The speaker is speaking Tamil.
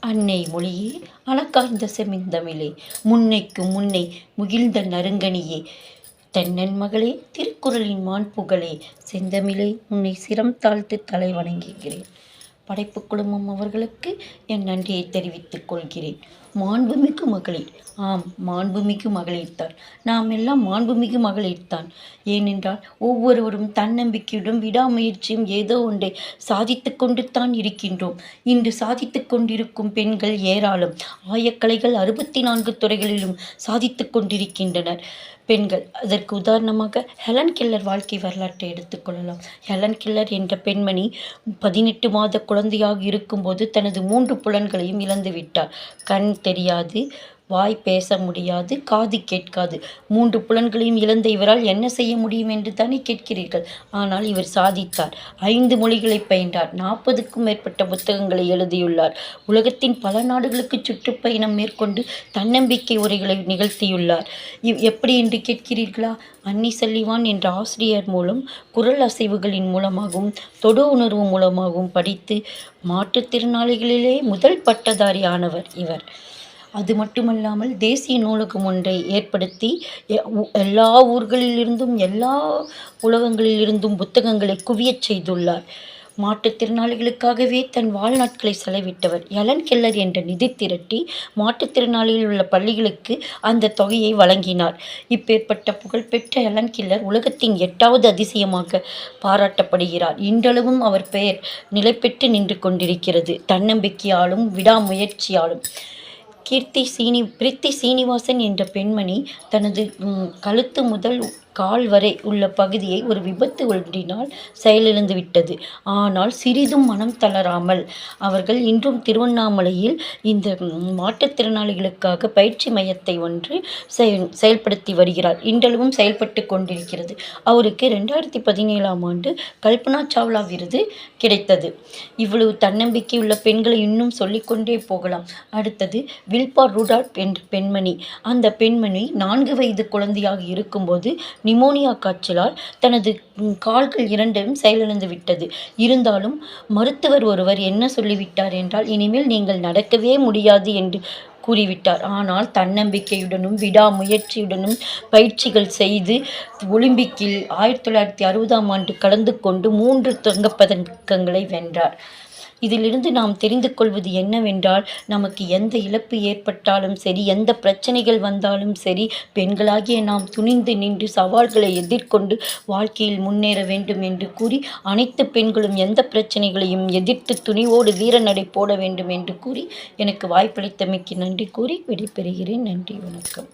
அன்னை மொழியே அழகாய்ந்த செமிந்தமிழே முன்னைக்கு முன்னை முகிழ்ந்த நறுங்கணியே. தென்னன் மகளே திருக்குறளின் மான் புகழே செந்தமிழே உன்னை சிரம் தாழ்த்து தலை வணங்குகிறேன். படைப்பு குழுமம் அவர்களுக்கு என் நன்றியை தெரிவித்துக் கொள்கிறேன். மாண்புமிகு மகளிர். ஆம் மாண்புமிகு மகளிர்தான் நாம் எல்லாம் மாண்புமிகு மகளிர்தான் ஏனென்றால் ஒவ்வொருவரும் தன்னம்பிக்கையுடன் விடாமுயற்சியும் ஏதோ ஒன்றை சாதித்து கொண்டு தான் இருக்கின்றோம். இன்று சாதித்து கொண்டிருக்கும் பெண்கள் ஏராளம். ஆயக்கலைகள் அறுபத்தி நான்கு துறைகளிலும் சாதித்து கொண்டிருக்கின்றனர். பெண்கள் அதற்கு உதாரணமாக ஹெலன் கில்லர் வாழ்க்கை வரலாற்றை எடுத்துக்கொள்ளலாம் ஹெலன் கில்லர் என்ற பெண்மணி பதினெட்டு மாத குழந்தையாக இருக்கும்போது தனது மூன்று புலன்களையும் இழந்து விட்டார் கண் தெரியாது. வாய் பேச முடியாது காது கேட்காது. மூன்று புலன்களையும் இழந்த இவரால் என்ன செய்ய முடியும் என்று தானே கேட்கிறீர்கள்? ஆனால் இவர் சாதித்தார். ஐந்து மொழிகளை பயின்றார். நாற்பதுக்கும் மேற்பட்ட புத்தகங்களை எழுதியுள்ளார். உலகத்தின் பல நாடுகளுக்கு சுற்றுப்பயணம் மேற்கொண்டு தன்னம்பிக்கை உரைகளை நிகழ்த்தியுள்ளார். இவ் எப்படி என்று கேட்கிறீர்களா? அன்னி சல்லிவான் என்ற ஆசிரியர் மூலம் குரல் அசைவுகளின் மூலமாகவும் தொடு உணர்வு மூலமாகவும் படித்து மாற்றுத்திறனாளிகளிலே முதல் பட்டதாரி ஆனவர் இவர். அது மட்டுமல்லாமல் தேசிய நூலகம் ஒன்றை ஏற்படுத்தி எல்லா ஊர்களிலிருந்தும் எல்லா உலகங்களிலிருந்தும் புத்தகங்களை குவியச் செய்துள்ளார். மாற்றுத்திறனாளிகளுக்காகவே தன் வாழ்நாட்களை செலவிட்டவர் எலன் கெல்லர் என்ற நிதி திரட்டி மாற்றுத்திறனாளிகள் உள்ள பள்ளிகளுக்கு அந்த தொகையை வழங்கினார். இப்பேற்பட்ட புகழ்பெற்ற எலன் கில்லர் உலகத்தின் எட்டாவது அதிசயமாக பாராட்டப்படுகிறார். இன்றளவும் அவர் பெயர் நிலைபெற்று நின்று கொண்டிருக்கிறது. தன்னம்பிக்கையாலும் விடாமுயற்சியாலும். கீர்த்தி சீனி பிரித்தி சீனிவாசன் என்ற பெண்மணி தனது கழுத்து முதல் கால் வரை உள்ள பகுதியை ஒரு விபத்து ஒன்றினால் செயலிழந்து விட்டது ஆனால் சிறிதும் மனம் தளராமல் அவர்கள் இன்றும் திருவண்ணாமலையில் இந்த மாற்றுத்திறனாளிகளுக்காக பயிற்சி மையத்தை ஒன்று செயல்படுத்தி வருகிறார். இன்றளவும் செயல்பட்டு கொண்டிருக்கிறது. அவருக்கு ரெண்டாயிரத்தி பதினேழாம் ஆண்டு கல்பனா சாவ்லா விருது கிடைத்தது. இவ்வளவு தன்னம்பிக்கை உள்ள பெண்களை இன்னும் சொல்லிக்கொண்டே போகலாம். அடுத்தது வில்பா ரூடாட் என்ற பெண்மணி. அந்த பெண்மணி நான்கு வயது குழந்தையாக இருக்கும்போது நிமோனியா காய்ச்சலால் தனது கால்கள் இரண்டும் செயலிழந்து விட்டது. இருந்தாலும் மருத்துவர் ஒருவர் என்ன சொல்லிவிட்டார் என்றால் இனிமேல் நீங்கள் நடக்கவே முடியாது என்று கூறிவிட்டார். ஆனால் தன்னம்பிக்கையுடனும் விடாமுயற்சியுடனும் பயிற்சிகள் செய்து ஒலிம்பிக்கில் ஆயிரத்தி தொள்ளாயிரத்தி அறுபதாம் ஆண்டு கலந்து கொண்டு மூன்று தங்கப்பதக்கங்களை வென்றார். இதிலிருந்து நாம் தெரிந்து கொள்வது என்னவென்றால் நமக்கு எந்த இழப்பு ஏற்பட்டாலும் சரி எந்த பிரச்சனைகள் வந்தாலும் சரி பெண்களாகிய நாம் துணிந்து நின்று சவால்களை எதிர்கொண்டு வாழ்க்கையில் முன்னேற வேண்டும் என்று கூறி அனைத்து பெண்களும் எந்த பிரச்சனைகளையும் எதிர்த்து துணிவோடு வீரநடை போட வேண்டும் என்று கூறி எனக்கு வாய்ப்பளித்தமைக்கு நன்றி கூறி விடைபெறுகிறேன். நன்றி வணக்கம்.